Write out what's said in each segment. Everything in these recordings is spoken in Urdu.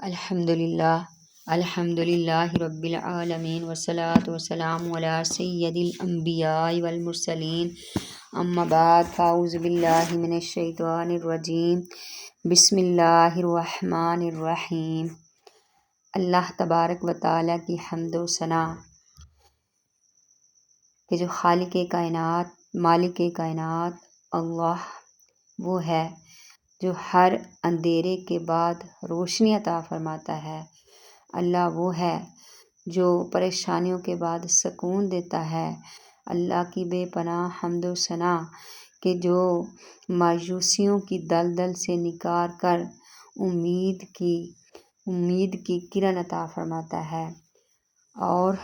الحمد للہ الحمد للہ رب العالمین وسلاۃ وسلام علی سید الانبیاء والمرسلین اما بعد فاعوذ باللہ من الشیطان الرجیم بسم اللہ الرحمن الرحیم اللہ تبارک و تعالیٰ کی حمد و ثناء کہ جو خالق کائنات مالک کائنات اللہ وہ ہے جو ہر اندھیرے کے بعد روشنی عطا فرماتا ہے۔ اللہ وہ ہے جو پریشانیوں کے بعد سکون دیتا ہے۔ اللہ کی بے پناہ، حمد و ثناء کہ جو مایوسیوں کی دل دل سے نکار کر امید کی امید کی کرن عطا فرماتا ہے۔ اور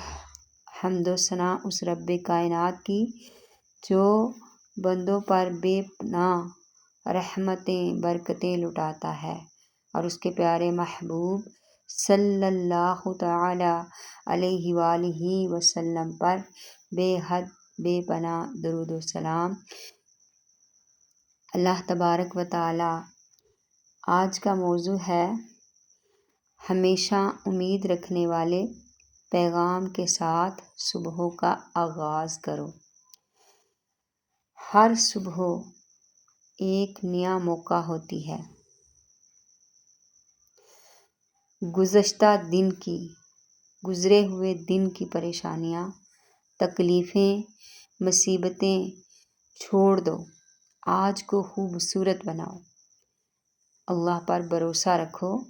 حمد و ثناء اس رب کائنات کی جو بندوں پر بے پناہ رحمتیں، برکتیں لٹاتا ہے۔ اور اس کے پیارے محبوب صلی اللہ تعالی علیہ وآلہ وسلم پر بے حد، بے پناہ، درود و سلام۔ اللہ تبارک و تعالی آج کا موضوع ہے ہمیشہ امید رکھنے والے پیغام کے ساتھ صبحوں کا آغاز کرو۔ ہر صبح ایک نیا موقع ہوتی ہے۔ گزشتہ دن کی، گزرے ہوئے دن کی پریشانیاں، تکلیفیں، مصیبتیں، چھوڑ دو۔ آج کو خوبصورت بناؤ۔ اللہ پر بھروسہ رکھو،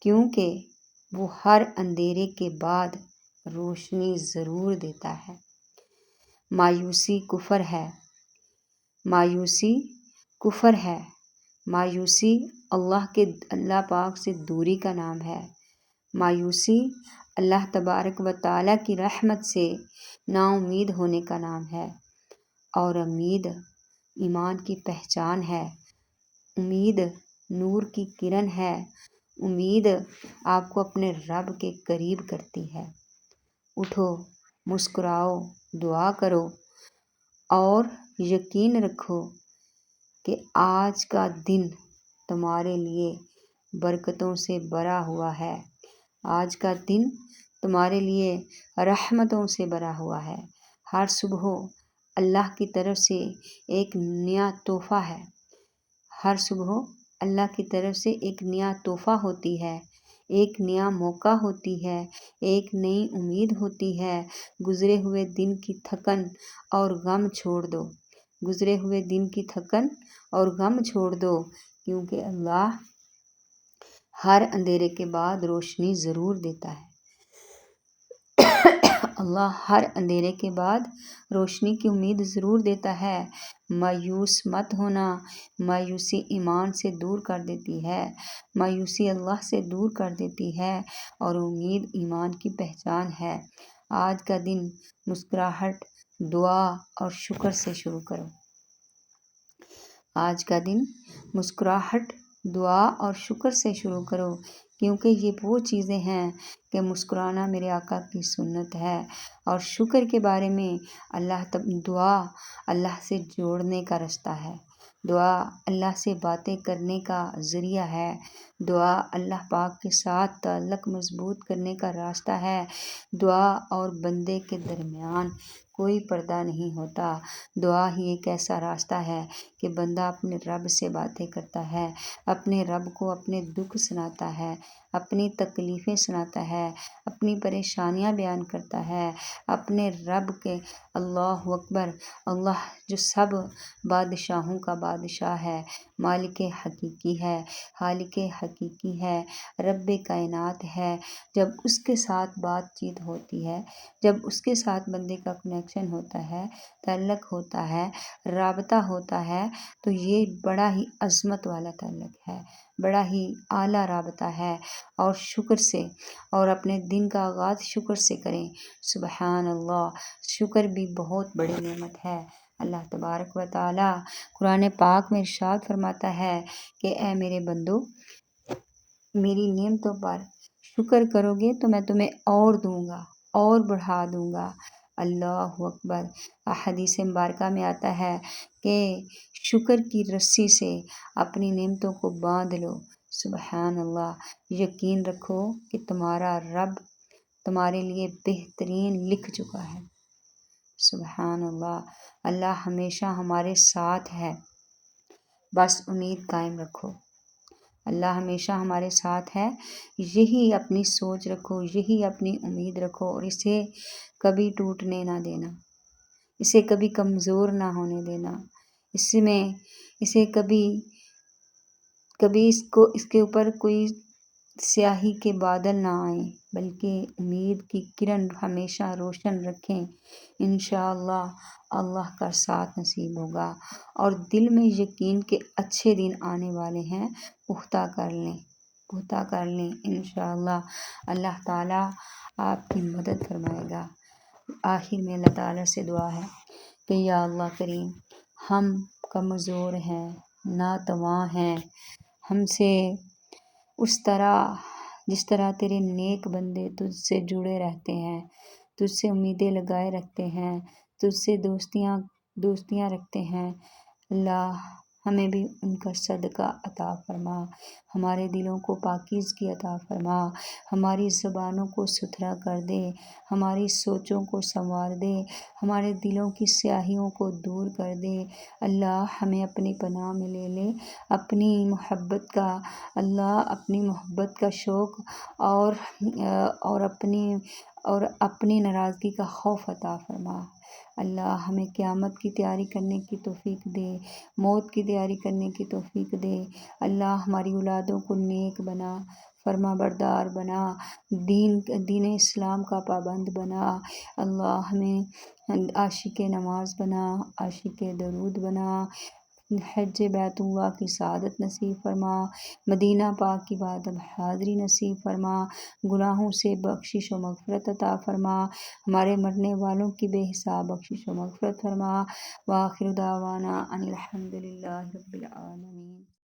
کیونکہ وہ ہر اندھیرے کے بعد روشنی ضرور دیتا ہے۔ مایوسی کفر ہے۔ مایوسی کفر ہے۔ مایوسی اللہ کے، اللہ پاک سے دوری کا نام ہے۔ مایوسی اللہ تبارک و تعالیٰ کی رحمت سے نا امید ہونے کا نام ہے۔ اور امید ایمان کی پہچان ہے۔ امید نور کی کرن ہے۔ امید آپ کو اپنے رب کے قریب کرتی ہے۔ اٹھو، مسکراؤ، دعا کرو اور یقین رکھو کہ آج کا دن تمہارے لیے برکتوں سے بھرا ہوا ہے۔ آج کا دن تمہارے لیے رحمتوں سے بھرا ہوا ہے۔ ہر صبح اللہ کی طرف سے ایک نیا تحفہ ہے۔ ہر صبح اللہ کی طرف سے ایک نیا تحفہ ہوتی ہے۔ ایک نیا موقع ہوتی ہے۔ ایک نئی امید ہوتی ہے۔ گزرے ہوئے دن کی تھکن اور غم چھوڑ دو۔ گزرے ہوئے دن کی تھکن اور غم چھوڑ دو، کیونکہ اللہ ہر اندھیرے کے بعد روشنی ضرور دیتا ہے۔ اللہ ہر اندھیرے کے بعد روشنی کی امید ضرور دیتا ہے۔ مایوس مت ہونا، مایوسی ایمان سے دور کر دیتی ہے، مایوسی اللہ سے دور کر دیتی ہے اور امید ایمان کی پہچان ہے۔ آج کا دن مسکراہٹ دعا اور شکر سے شروع کرو۔ آج کا دن مسکراہٹ، دعا اور شکر سے شروع کرو، کیونکہ یہ وہ چیزیں ہیں کہ مسکرانا میرے آقا کی سنت ہے۔ اور شکر کے بارے میں اللہ تب، دعا اللہ سے جوڑنے کا رستہ ہے۔ دعا اللہ سے باتیں کرنے کا ذریعہ ہے۔ دعا اللہ پاک کے ساتھ تعلق مضبوط کرنے کا راستہ ہے۔ دعا اور بندے کے درمیان کوئی پردہ نہیں ہوتا۔ دعا ہی ایک ایسا راستہ ہے کہ بندہ اپنے رب سے باتیں کرتا ہے، اپنے رب کو اپنے دکھ سناتا ہے، اپنی تکلیفیں سناتا ہے، اپنی پریشانیاں بیان کرتا ہے۔ اپنے رب کے اللہ اکبر، اللہ جو سب بادشاہوں کا بادشاہ ہے، مالک حقیقی ہے، خالق حقیقی ہے، رب کائنات ہے۔ جب اس کے ساتھ بات چیت ہوتی ہے، جب اس کے ساتھ بندے کا کنیکشن ہوتا ہے، تعلق ہوتا ہے، رابطہ ہوتا ہے، تو یہ بڑا ہی عظمت والا تعلق ہے۔ بڑا ہی اعلیٰ رابطہ ہے۔ اور شکر سے، اور اپنے دن کا آغاز شکر سے کریں۔ سبحان اللہ، شکر بھی بہت بڑی نعمت ہے۔ اللہ تبارک و تعالی قرآن پاک میں ارشاد فرماتا ہے کہ، اے میرے بندو، میری نعمتوں پر شکر کرو گے تو میں تمہیں اور دوں گا، اور بڑھا دوں گا۔ اللہ اکبر۔ احادیث مبارکہ میں آتا ہے کہ شکر کی رسی سے اپنی نعمتوں کو باندھ لو۔ سبحان اللہ یقین رکھو کہ تمہارا رب تمہارے لیے بہترین لکھ چکا ہے۔ سبحان اللہ اللہ ہمیشہ ہمارے ساتھ ہے۔ بس امید قائم رکھو۔ اللہ ہمیشہ ہمارے ساتھ ہے۔ یہی اپنی سوچ رکھو، یہی اپنی امید رکھو اور اسے کبھی ٹوٹنے نہ دینا۔ اسے کبھی کمزور نہ ہونے دینا۔ اس میں، اسے کبھی کبھی اس کو، اس کے اوپر کوئی سیاہی کے بادل نہ آئیں، بلکہ امید کی کرن ہمیشہ روشن رکھیں۔ انشاءاللہ اللہ کا ساتھ نصیب ہوگا۔ اور دل میں یقین کے اچھے دن آنے والے ہیں، پختہ کر لیں، پختہ کر لیں۔ انشاءاللہ اللہ تعالیٰ آپ کی مدد فرمائے گا۔ آخر میں اللہ تعالیٰ سے دعا ہے کہ یا اللہ کریم، ہم کمزور ہیں، ناتواں ہیں، ہم سے اس طرح، جس طرح تیرے نیک بندے تجھ سے جڑے رہتے ہیں، تجھ سے امیدیں لگائے رکھتے ہیں، تجھ سے دوستیاں دوستیاں رکھتے ہیں۔ اللہ ہمیں بھی ان کا صدقہ عطا فرما۔ ہمارے دلوں کو پاکیز کی عطا فرما۔ ہماری زبانوں کو ستھرا کر دے۔ ہماری سوچوں کو سنوار دے۔ ہمارے دلوں کی سیاہیوں کو دور کر دے۔ اللہ ہمیں اپنی پناہ میں لے لے، اپنی محبت کا، اللہ اپنی محبت کا شوق اور اور اپنی اور اپنی ناراضگی کا خوف عطا فرما۔ اللہ ہمیں قیامت کی تیاری کرنے کی توفیق دے، موت کی تیاری کرنے کی توفیق دے۔ اللہ ہماری اولادوں کو نیک بنا فرما بردار بنا، دین دین اسلام کا پابند بنا۔ اللہ ہمیں عاشق نماز بنا، عاشق درود بنا۔ حج بیت اللہ کی سعادت نصیب فرما۔ مدینہ پاک کی بعد حاضری نصیب فرما۔ گناہوں سے بخشش و مغفرت عطا فرما۔ ہمارے مرنے والوں کی بے حساب بخشش و مغفرت فرما۔ واخر دعوانا ان الحمد للہ رب العالمین۔